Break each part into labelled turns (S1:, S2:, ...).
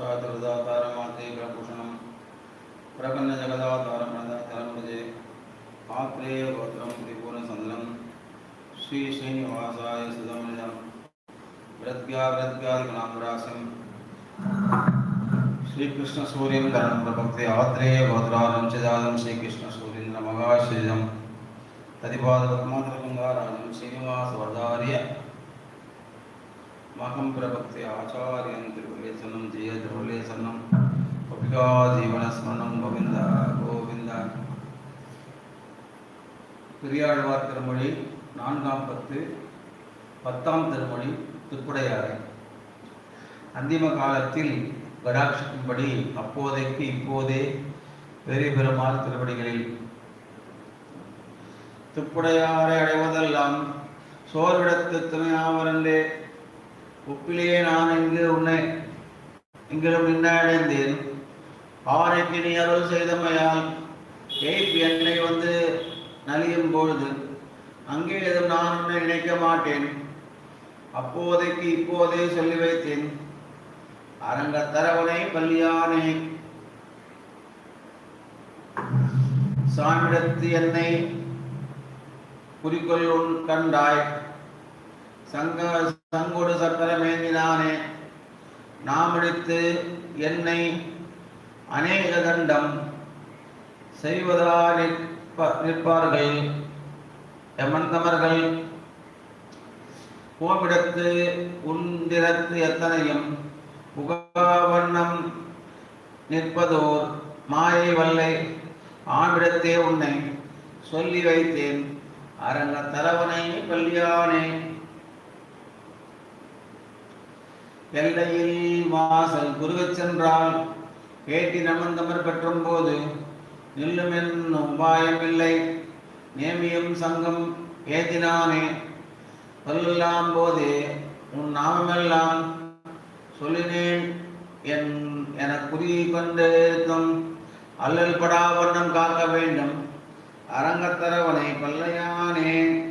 S1: ಸಾಧೃದಾತಾರಮಾತೆ ಪ್ರಭೂಷಣ ಪ್ರಕನ್ನ ಜಗದಾತಾರ ಪ್ರಣದಾತಾರಮೃಜೆ ಆತ್ರೇಯ ಗೋತ್ರಂ ತ್ರಿಪುರ ಸಂದಲಂ ಶ್ರೀ ಶ್ರೀನಿವಾಸಾಯ ಸುಧಮೃಜಂ ವ್ರದ್ಯಾವ್ರದ್ಯಾದಿಗುಣಾಂಬರಾಸಂ ಶ್ರೀಕೃಷ್ಣ ಸೂರ್ಯಂ ಕರಣಂ ಪ್ರಭಕ್ತಿ ಆತ್ರೇಯ ಗೋತ್ರಾರಂ ಚಿದಾದಂ ಶ್ರೀಕೃಷ್ಣ ಸೂರ್ಯೇಂದ್ರ ಮಗಾಶ್ರೀಜಂ ತದಿಪಾದ ಪದ್ಮಾತೃಗಂಗಾರಾಜಂ ಶ್ರೀನಿವಾಸ ವರ್ಧಾರ್ಯ பிரபக்தி ஆச்சாரியன் திருவலேசனம் ஜெய திருவலேசனம் கோபிகா ஜீவனஸ்மரணம் கோவிந்த கோவிந்த பெரியாழ்வார் திருமொழி நான்காம் பத்து பத்தாம் திருமொழி திருப்புடையாறை அந்திம காலத்தில் கடாட்சிக்கும்படி அப்போதைக்கு இப்போதே பெரிய பெருமாள் திருவடிகளில் துப்புடையாரை அடைவதெல்லாம் சோர்விடத்து துணையாமரந்தே உப்பிலே நான் இங்கு உன்னை எங்கிலும் நின்னடைந்தேன் பாறைக்கு நீ அருள் செய்தமையால் கேப் என்னை வந்து நலியும் பொழுது அங்கே எதுவும் நான் உன்னை நினைக்க மாட்டேன். அப்போதைக்கு இப்போதே சொல்லி வைத்தேன். அரங்கத்தரவனை பள்ளியானே சாமிடத்து என்னை குறிக்கொள் உன் கண்டாய். சங்க சங்கொடு சக்கரமேந்தினானே நாமெடுத்து என்னை அநேக தண்டம் செய்வதா நிற்ப நிற்பார்கள். எமந்தமர்கள் கோபிடத்து உந்திரத்து எத்தனையும் புகாவண்ணம் நிற்பதோர் மாயை வல்லை. ஆமிடத்தே உன்னை சொல்லி வைத்தேன். அரங்க தரவனை கல்யாணே எல்லையில் வாசல் குறுகச் சென்றால் கேட்டி நமந்தமர் பெற்றும் போது நில்லுமென் உபாயமில்லை நேமியும் சங்கம் ஏத்தினானே. சொல்லலாம் போதே உன் நாமமெல்லாம் சொல்லினேன். என் என குறி கொண்டிருக்கும் அல்லல் படா வண்ணம் காக்க வேண்டும். அரங்கத்தரவனை பல்லையானே.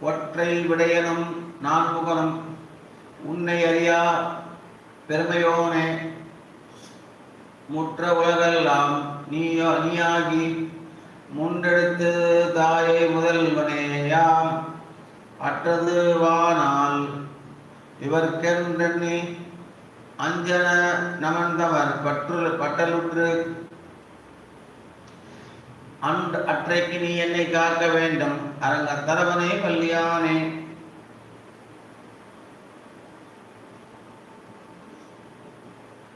S1: ஒற்றை விடயனும் நான் முகனும் உன்னை அறியா பெருமையோனே. முற்ற உலகெல்லாம் நீயோ நீயாகி முண்டெடுத்து தாயை முதல்வனேயாம். அற்றது வானால் இவர்க்கென்றெண்ணி அஞ்சன நமந்தவர் பற்று பட்டலுற்று அன்று அற்றைக்கு நீ என்னை காக்க வேண்டும். அரங்க தரவனே பள்ளியானே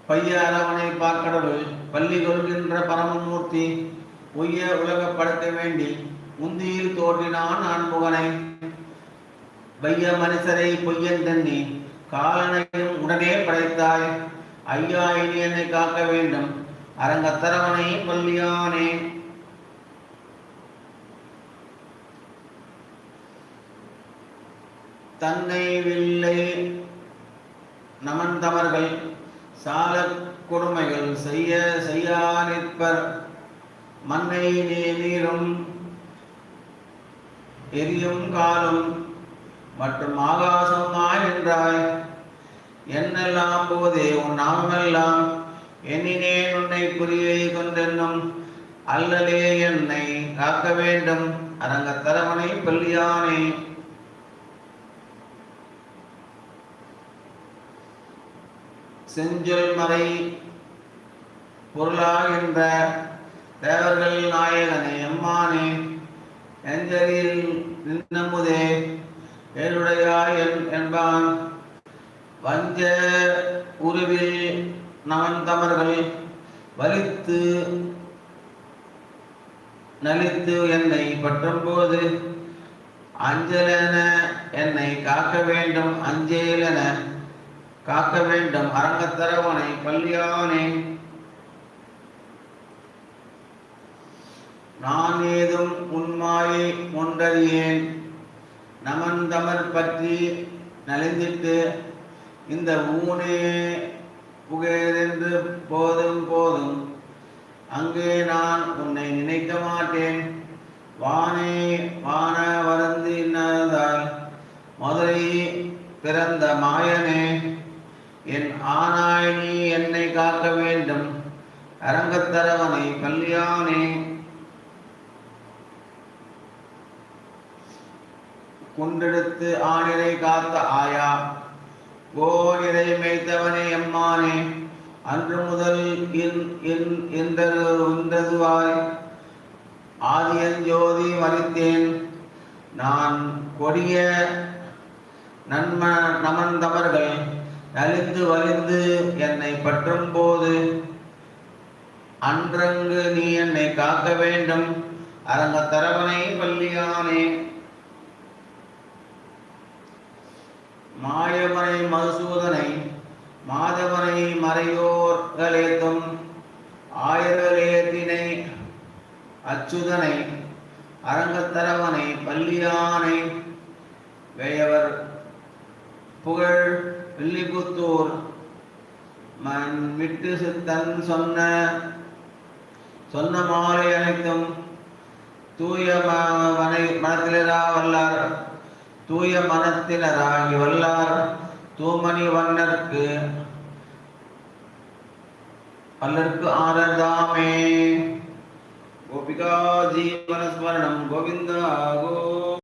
S1: பைய அரவணை பார்க்கடவுள் பள்ளி கொள்கின்ற பரமமூர்த்தி பொய்ய உலகப்படுத்த வேண்டி முந்தியில் தோன்றினான் ஆண்முகனை. வைய மனுஷரை பொய்யன் தண்ணி காலனையும் உடனே படைத்தாய். ஐயா இனி என்னை காக்க வேண்டும். அரங்கத்தரவனை பள்ளியானே தன்னை வில்லை. நமந்தவர்கள் சால கொடுமைகள் செய்ய செய்யா நிற்பர். மண்ணை நீ நீரும் எரியும் காலும் மற்றும் ஆகாசமாய் நின்றாய். என்னெல்லாம் போதே உன் நாமெல்லாம் எண்ணினேன் உன்னை புரியை கொண்டென்னும் அல்லலே என்னை காக்க வேண்டும். அரங்கத்தரவனை பள்ளியானே. செஞ்சொல் மறை பொருளாகின்ற தேவர்கள் நாயகனே எம்மானே எஞ்சரில் நின்னமுதே ஏழுடையாய் என் என்பான். வஞ்ச உருவில் நவந்தமர்கள் வலித்து நலித்து என்னை பற்றும்போது அஞ்சலென என்னை காக்க வேண்டும் அஞ்சேலென காக்க வேண்டும் அரங்கத்தரவனை பள்ளியானே. நான் ஏதும் உண்மாயை ஒன்றறியேன் நமந்தமர் பற்றி நலிந்திட்டு இந்த ஊனே புகழென்று போதும் போதும் அங்கே நான் உன்னை நினைக்க மாட்டேன். வானே வான வருந்தினதால் மதுரை பிறந்த மாயனே. நீ என்னை காக்க வேண்டும். அரங்கத்தரவனை கல்யாணே. குண்டெடுத்து ஆணிரை காத்த ஆயா. கோனிரை மேய்த்தவனே எம்மானே. அன்று முதல் இன் ஆதியன் ஜோதி மறித்தேன். நான் கொடிய நன்ம நமந்தவர்கள் நலிந்து வலிந்து என்னை பற்றும் போது அன்றங்கு நீ என்னை காக்க வேண்டும். அரங்க தரவனை பள்ளியானே. மாயவனை மதுசூதனை மாதவனை மறையோர்களேத்தும் ஆயர்களேத்தினை அச்சுதனை அரங்கத்தரவனை பள்ளியானை. வேயவர் புகழ் பில்லிபுத்தூர் மண் விட்டு சித்தன் சொன்ன சொன்ன மாலை அனைத்தும் தூய மனை மனத்திலரா வல்லார். தூய மனத்தினராகி வல்லார் தூமணி வண்ணர்க்கு பல்லருக்கு ஆனந்தாமே கோபிகா ஜீவனஸ்மரணம் கோவிந்தா கோ